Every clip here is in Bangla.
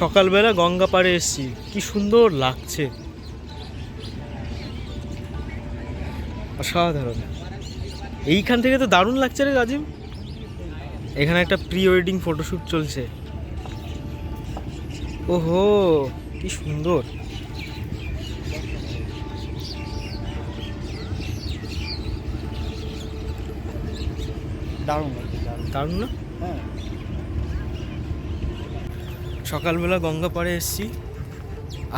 সকালবেলা গঙ্গা পাড়ে এসছি। কি সুন্দর লাগছে। অসাধারণ। এইখান থেকে তো দারুণ লাগছে রে রাজীব। এখানে একটা প্রি ওয়েডিং ফটোশ্যুট চলছে। ওহো কি সুন্দর। দারুণ দারুণ। দারুণ না? হ্যাঁ। সকালবেলা গঙ্গা পাড়ে এসছি।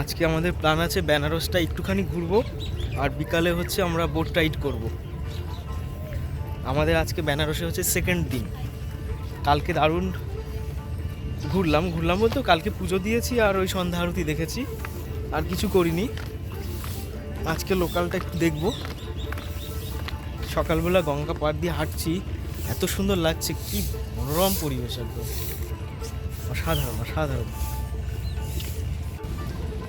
আজকে আমাদের প্ল্যান আছে বেনারসটা একটুখানি ঘুরবো, আর বিকালে হচ্ছে আমরা বোট রাইড করব। আমাদের আজকে বেনারসে হচ্ছে সেকেন্ড দিন। কালকে দারুণ ঘুরলাম ঘুরলাম বলতে কালকে পুজো দিয়েছি আর ওই সন্ধ্যা আরতি দেখেছি, আর কিছু করিনি। আজকে লোকালটা একটু দেখব। সকালবেলা গঙ্গা পাড় দিয়ে হাঁটছি, এত সুন্দর লাগছে, কি মনোরম পরিবেশ একদম। অসাধারণ অসাধারণ।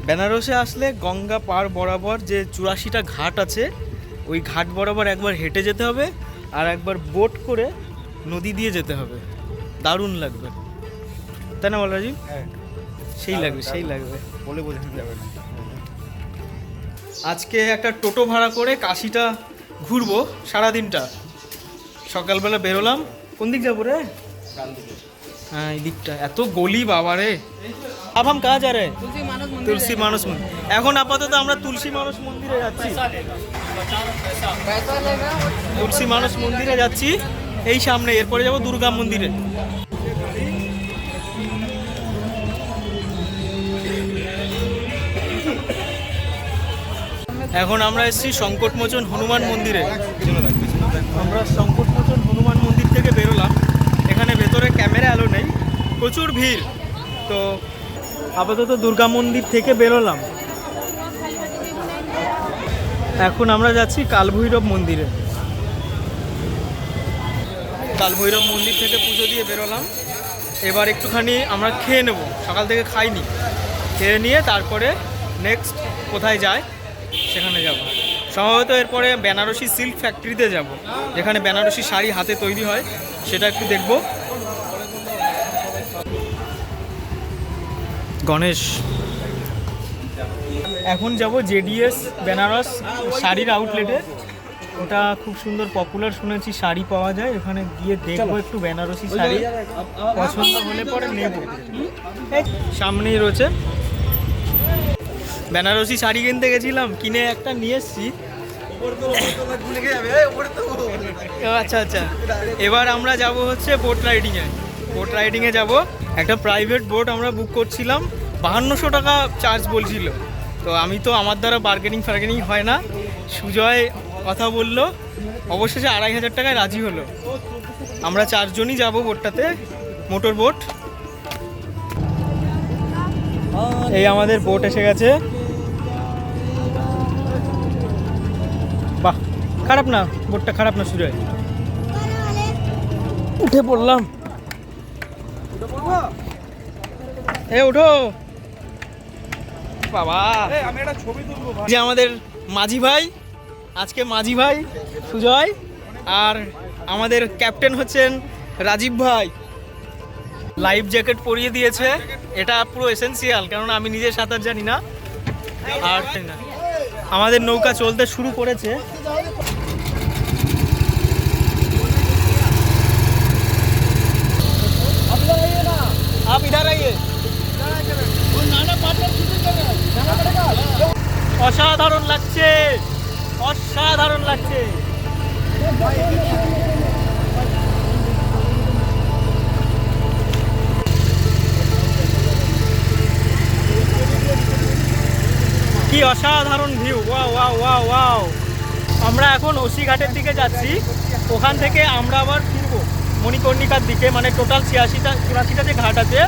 বেনারসে আসলে গঙ্গা পার বরাবর যে চুরাশিটা ঘাট আছে ওই ঘাট বরাবর একবার হেঁটে যেতে হবে আর একবার বোট করে নদী দিয়ে যেতে হবে। দারুণ লাগবে। তাই না বল রাজীব হ্যাঁ। সেই লাগবে সেই লাগবে। বলে বোঝানো যাবে না। আজকে একটা টোটো ভাড়া করে কাশিটা ঘুরবো সারাদিনটা। সকালবেলা বেরোলাম। কোন দিক যাব রে? হ্যাঁ এই দিকটা। এত গলি বাবা রে। আব হাম কাহা যা তুলসী মানস মন্দির। এখন আপাতত আমরা তুলসী মানস মন্দিরে যাচ্ছি। তুলসী মানস মন্দিরে যাচ্ছি। এই সামনে, এরপরে যাব দুর্গা মন্দিরে। এখন আমরা এসেছি সংকটমোচন হনুমান মন্দিরে। আমরা সংকটমোচন হনুমান মন্দির থেকে বেরোলাম। এখানে ভেতরে ক্যামেরা নেই প্রচুর ভিড়। তো আপাতত দুর্গা মন্দির থেকে বেরোলাম। এখন আমরা যাচ্ছি কালভৈরব মন্দিরে। কালভৈরব মন্দির থেকে পুজো দিয়ে বেরোলাম। এবার একটুখানি আমরা খেয়ে নেব। সকাল থেকে খাইনি। খেয়ে নিয়ে তারপরে নেক্সট কোথায় যায়, সেখানে যাব। সম্ভবত এরপরে বেনারসি সিল্ক ফ্যাক্টরিতে যাব। যেখানে বেনারসি শাড়ি হাতে তৈরি হয়, সেটা একটু দেখব। গণেশ। এখন যাব জেডিএস, বেনারস, শাড়ির আউটলেটে ওটা খুব সুন্দর পপুলার শুনেছি, শাড়ি পাওয়া যায়। ওখানে গিয়ে দেখব একটু বেনারসি শাড়ি। পছন্দ হলে পরে নেব। সামনেই রয়েছে। বেনারসি শাড়ি কিনতে গেছিলাম, কিনে একটা নিয়ে এসেছি। আচ্ছা আচ্ছা। এবার আমরা যাব হচ্ছে বোট রাইডিংয়ে বোট রাইডিংয়ে যাব। একটা প্রাইভেট বোট আমরা বুক করছিলাম। বাহান্নশো টাকা চার্জ বলছিল। তো আমি তো আমার দ্বারা বার্গেনিং ফার্গেনিং হয় না। সুজয় কথা বলল। অবশেষে আড়াই হাজার টাকায় রাজি হলো। আমরা চারজনই যাব বোটটাতে মোটর বোট এই আমাদের বোট এসে গেছে। বাহ, খারাপ না। বোটটা খারাপ না, সুজয়? উঠে পড়লাম। এ ওঠো। বাবা। আমি একটা ছবি তুলবো যে আমাদের মাঝি ভাই আজকে মাঝি ভাই সুজয় আর আমাদের ক্যাপ্টেন হচ্ছেন রাজীব ভাই। লাইফ জ্যাকেট পরিয়ে দিয়েছে। এটা পুরো এসেন্সিয়াল কারণ আমি নিজে সাঁতার জানি না। আর আমাদের নৌকা চলতে শুরু করেছে। অসাধারণ ভিউ। ওয়া ওয়া ওয়া ওয়াও। আমরা এখন ওসি ঘাটের দিকে যাচ্ছি। ওখান থেকে আমরা আবার ফিরবো মণিকর্ণিকার দিকে মানে টোটাল ছিয়াশিটা, চুরাশিটা যে ঘাট আছে,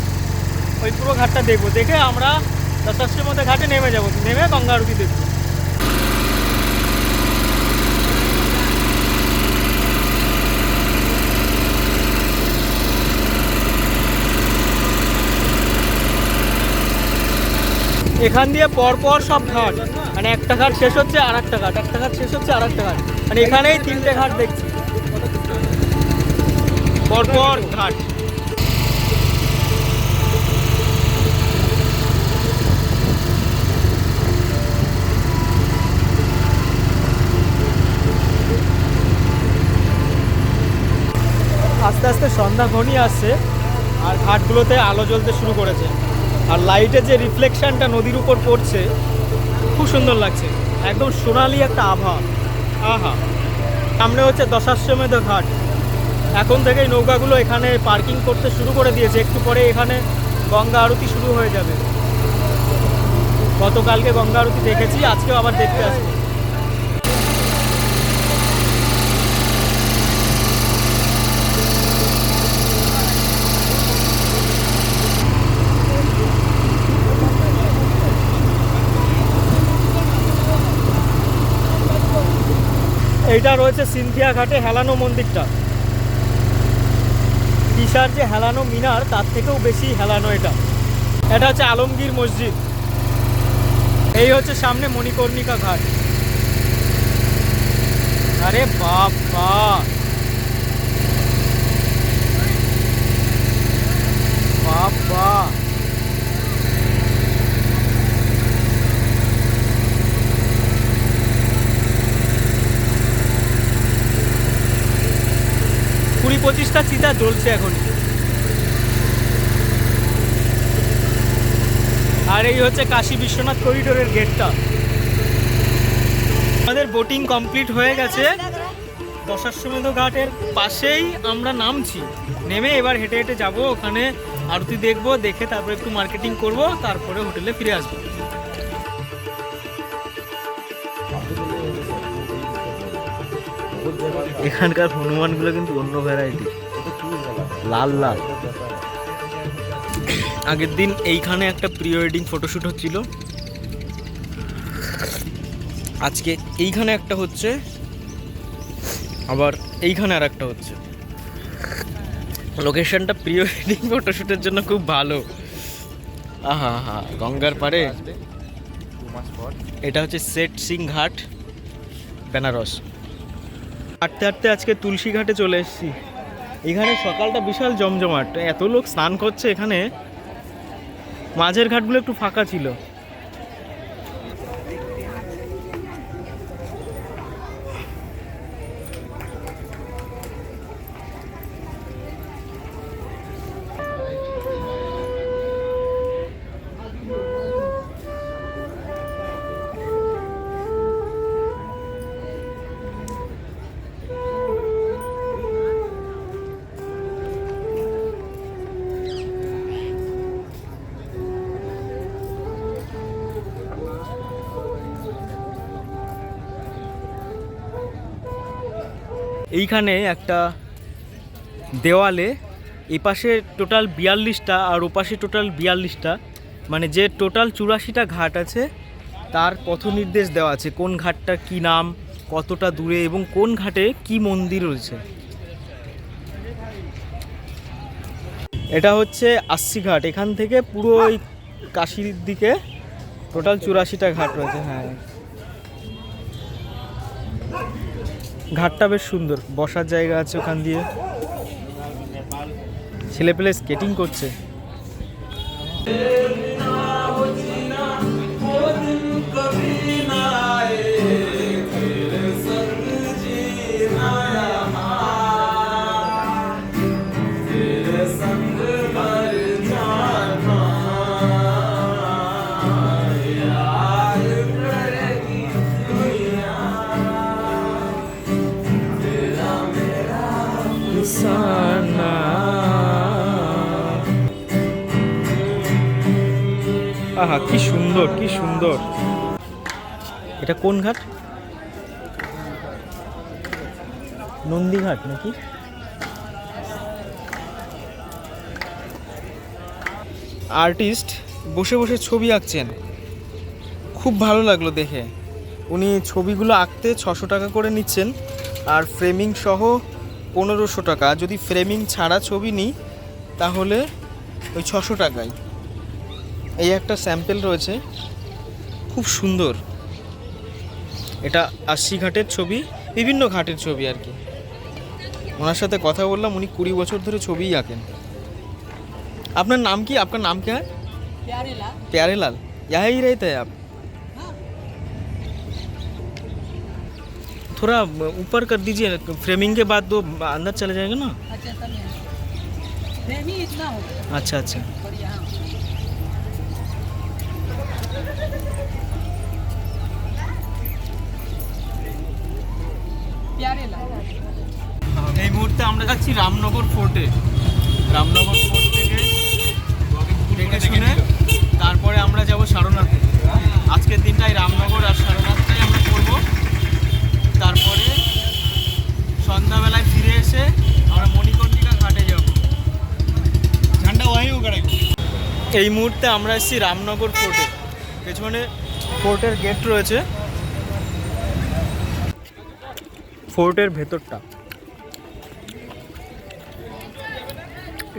ওই পুরো ঘাটটা দেখব। দেখে আমরা দশাশ্রীর মধ্যে ঘাটে নেমে যাব। নেমে গঙ্গারুতি দেখব। এখান দিয়ে পরপর সব ঘাট। মানে একটা ঘাট শেষ হচ্ছে আর একটা ঘাট একটা ঘাট শেষ হচ্ছে আর একটা ঘাট। মানে এখানেই তিনটে ঘাট দেখছি। পরপর ঘাট। আস্তে আস্তে সন্ধ্যা ঘনিয়ে আসছে আর ঘাটগুলোতে আলো জ্বলতে শুরু করেছে। আর লাইটের যে রিফ্লেকশনটা নদীর উপর পড়ছে, খুব সুন্দর লাগছে। একদম সোনালি একটা আভা আহা। সামনে হচ্ছে দশাশ্বমেধ ঘাট। এখন থেকেই নৌকাগুলো এখানে পার্কিং করতে শুরু করে দিয়েছে। একটু পরে এখানে গঙ্গা আরতি শুরু হয়ে যাবে। গতকালকে গঙ্গা আরতি দেখেছি, আজকেও আবার দেখতে আসব। এইটা রয়েছে সিনথিয়া ঘাটে হেলানো মন্দিরটা। বিশার যে হেলানো মিনার, তার থেকেও বেশি হেলানো এটা। এটা হচ্ছে আলমগীর মসজিদ। এই হচ্ছে সামনে মণিকর্ণিকা ঘাট। আরে বাবা! বাবা কুড়ি পঁচিশটা চিতা জ্বলছে এখন। আর এই হচ্ছে কাশী বিশ্বনাথ করিডোরের গেটটা। আমাদের বোটিং কমপ্লিট হয়ে গেছে। দশাশ্বমেধ ঘাটের পাশেই আমরা নামছি। নেমে এবার হেঁটে হেঁটে যাব ওখানে। আরতি দেখব, দেখে তারপরে একটু মার্কেটিং করব, তারপরে হোটেলে ফিরে আসব। এখানকার হনুমানগুলো কিন্তু অন্য ভ্যারাইটি লাল লাল। আগের দিন এইখানে একটা প্রি ওয়েডিং ফটোশ্যুট হচ্ছিল। আজকে এইখানে একটা হচ্ছে আবার এইখানে আর একটা হচ্ছে। লোকেশনটা প্রি ওয়েডিং ফটোশ্যুটের জন্য খুব ভালো। আহা হা গঙ্গার পারে। এটা হচ্ছে সেট সিং ঘাট বেনারস। হাঁটতে হাঁটতে আজকে তুলসী ঘাটে চলে এসেছি। এখানে সকালটা বিশাল জমজমাট। এত লোক স্নান করছে এখানে। মাঝের ঘাটগুলো একটু ফাঁকা ছিল। এইখানে একটা দেওয়ালে এপাশে টোটাল বিয়াল্লিশটা আর ওপাশে টোটাল বিয়াল্লিশটা। মানে যে টোটাল চুরাশিটা ঘাট আছে, তার পথ নির্দেশ দেওয়া আছে কোন ঘাটটার কি নাম, কতটা দূরে এবং কোন ঘাটে কি মন্দির রয়েছে। এটা হচ্ছে আশি ঘাট, এখান থেকে পুরো ওই কাশির দিকে টোটাল চুরাশিটা ঘাট রয়েছে হ্যাঁ। ঘাটটা বেশ সুন্দর বসার জায়গা আছে ওখান দিয়ে। ছেলেপেলে স্কেটিং করছে। আহা, কি সুন্দর কি সুন্দর। এটা কোন ঘাট? নন্দীঘাট নাকি? আর্টিস্ট বসে বসে ছবি আঁকছেন। খুব ভালো লাগল দেখে। উনি ছবিগুলো আঁকতে ছশো টাকা করে নিচ্ছেন, আর ফ্রেমিং সহ পনেরোশো টাকা। যদি ফ্রেমিং ছাড়া ছবি নিই, তাহলে ওই ছশো টাকায়। এই একটা স্যাম্পেল রয়েছে খুব সুন্দর এটা আশি ঘাটের ছবি বিভিন্ন ঘাটের ছবি আর কি ওনার সাথে কথা বললাম উনি কুড়ি বছর ধরে ছবিই আঁকেন আপনার নাম কি আপনার নাম क्या है प्यारे लाल प्यारे लाल यहीं रहते हैं आप थोड़ा ऊपर कर दीजिए फ्रेमिंग के बाद तो अंदर चले जाएगा ना अच्छा तभी प्रेमी इतना होगा अच्छा এই মুহূর্তে আমরা যাচ্ছি রামনগর ফোর্টে। রামনগর ফোর্ট থেকে দেখে শুনে তারপরে আমরা যাব সারনাথে। আজকের দিনটাই রামনগর আর সারনাথটাই আমরা করব। তারপরে সন্ধ্যাবেলায় ফিরে এসে আমরা মণিকর্ণিকা ঘাটে যাব ঝান্ডা ওয়াই এই মুহূর্তে আমরা এসেছি রামনগর ফোর্টে। পেছনে ফোর্টের গেট রয়েছে। ফোর্টের ভেতরটা।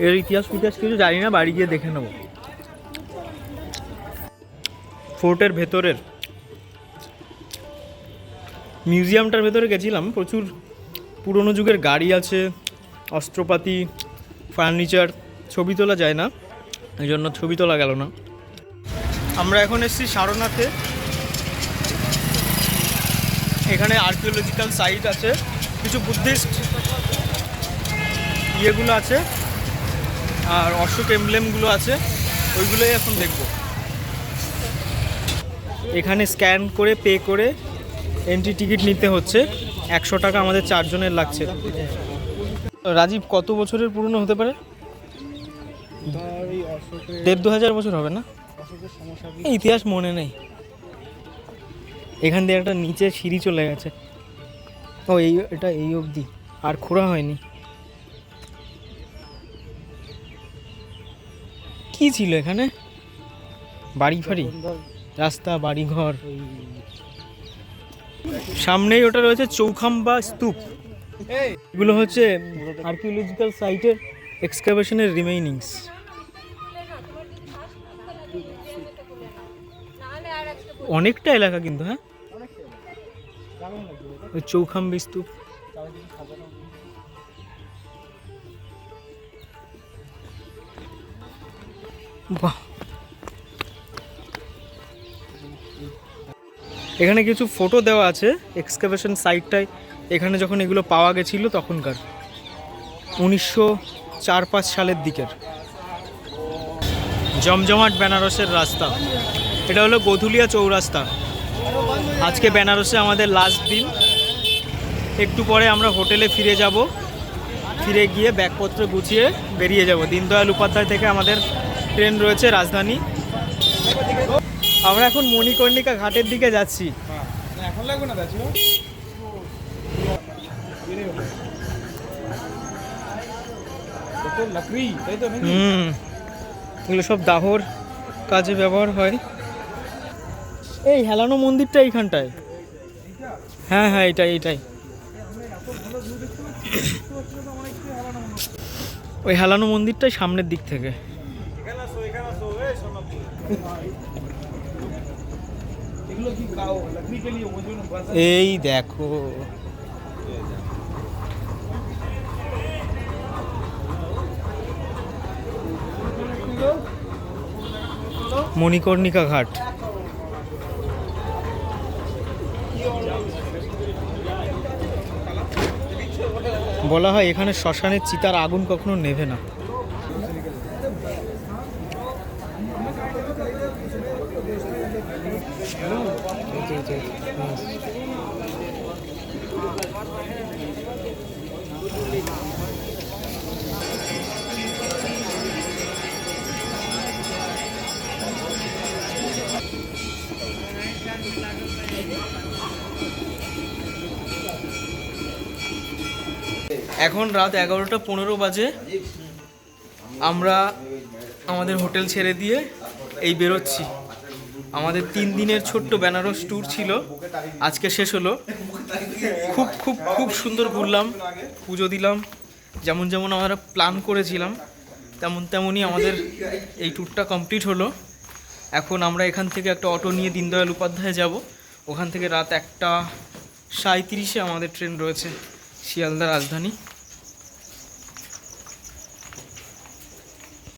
এর ইতিহাস ইতিহাস কিছু জানি না, বাড়ি গিয়ে দেখে নেব। ফোর্টের ভেতরের মিউজিয়ামটার ভেতরে গেছিলাম। প্রচুর পুরনো যুগের গাড়ি আছে, অস্ত্রপাতি, ফার্নিচার, ছবি তোলা যায় না। এই জন্য ছবি তোলা গেল না। আমরা এখন এসেছি সারনাথে। এখানে আর্কিওলজিক্যাল সাইট আছে, কিছু বুদ্ধিস্ট ইয়েগুলো আছে, আর অশোক এমব্লেমগুলো আছে, ওইগুলোই এখন দেখব। এখানে স্ক্যান করে পে করে এন্ট্রি টিকিট নিতে হচ্ছে। একশো টাকা আমাদের চারজনের লাগছে। রাজীব, কত বছরের পুরনো হতে পারে? দেড় দু হাজার বছর হবে না? ইতিহাস মনে নেই। এখান দিয়ে একটা নিচে সিঁড়ি চলে গেছে। ও এই এটা এই অবধি। আর খোঁড়া হয়নি। কি ছিল এখানে? বাড়ি ফাড়ি? রাস্তা বাড়ি ঘর সামনেই ওটা রয়েছে চৌখাম্বা স্তূপ। এগুলো হচ্ছে আর্কিওলজিক্যাল সাইটের এক্সকাভেশনের রিমেইনিংস অনেকটা এলাকা কিন্তু হ্যাঁ? ওই চৌখাম্বি স্তূপ বাহ। এখানে কিছু ফটো দেওয়া আছে এক্সকাভেশন সাইটটায় এখানে যখন এগুলো পাওয়া গেছিল তখনকার। উনিশশো চার পাঁচ সালের দিকের। জমজমাট বেনারসের রাস্তা। এটা হলো গধুলিয়া চৌরাস্তা। আজকে বেনারসে আমাদের লাস্ট দিন। একটু পরে আমরা হোটেলে ফিরে যাব। ফিরে গিয়ে ব্যাগপত্র গুছিয়ে বেরিয়ে যাব। দীনদয়াল উপাধ্যায় থেকে আমাদের ট্রেন রয়েছে রাজধানী। আমরা এখন মণিকর্ণিকা ঘাটের দিকে যাচ্ছি। হুম এগুলো সব দাহর কাজে ব্যবহার হয়। এই হেলানো মন্দিরটা এইখানটায়। হ্যাঁ হ্যাঁ এটাই এটাই। ওই হেলানো মন্দিরটাই সামনের দিক থেকে। এই দেখো। মণিকর্ণিকা ঘাট। বলা হয় এখানে শ্মশানের চিতার আগুন কখনো নেভে না এখন রাত এগারোটা পনেরো বাজে। আমরা আমাদের হোটেল ছেড়ে দিয়ে এই বেরোচ্ছি। আমাদের তিন দিনের ছোট্ট বেনারস ট্যুর ছিল। আজকে শেষ হলো। খুব খুব খুব সুন্দর ঘুরলাম, পুজো দিলাম। যেমন যেমন আমরা প্ল্যান করেছিলাম, তেমন, তেমনই আমাদের এই ট্যুরটা কমপ্লিট হলো। এখন আমরা এখান থেকে একটা অটো নিয়ে দীনদয়াল উপাধ্যায় যাব। ওখান থেকে রাত একটা সাঁত্রিশে আমাদের ট্রেন রয়েছে। শিয়ালদা রাজধানী।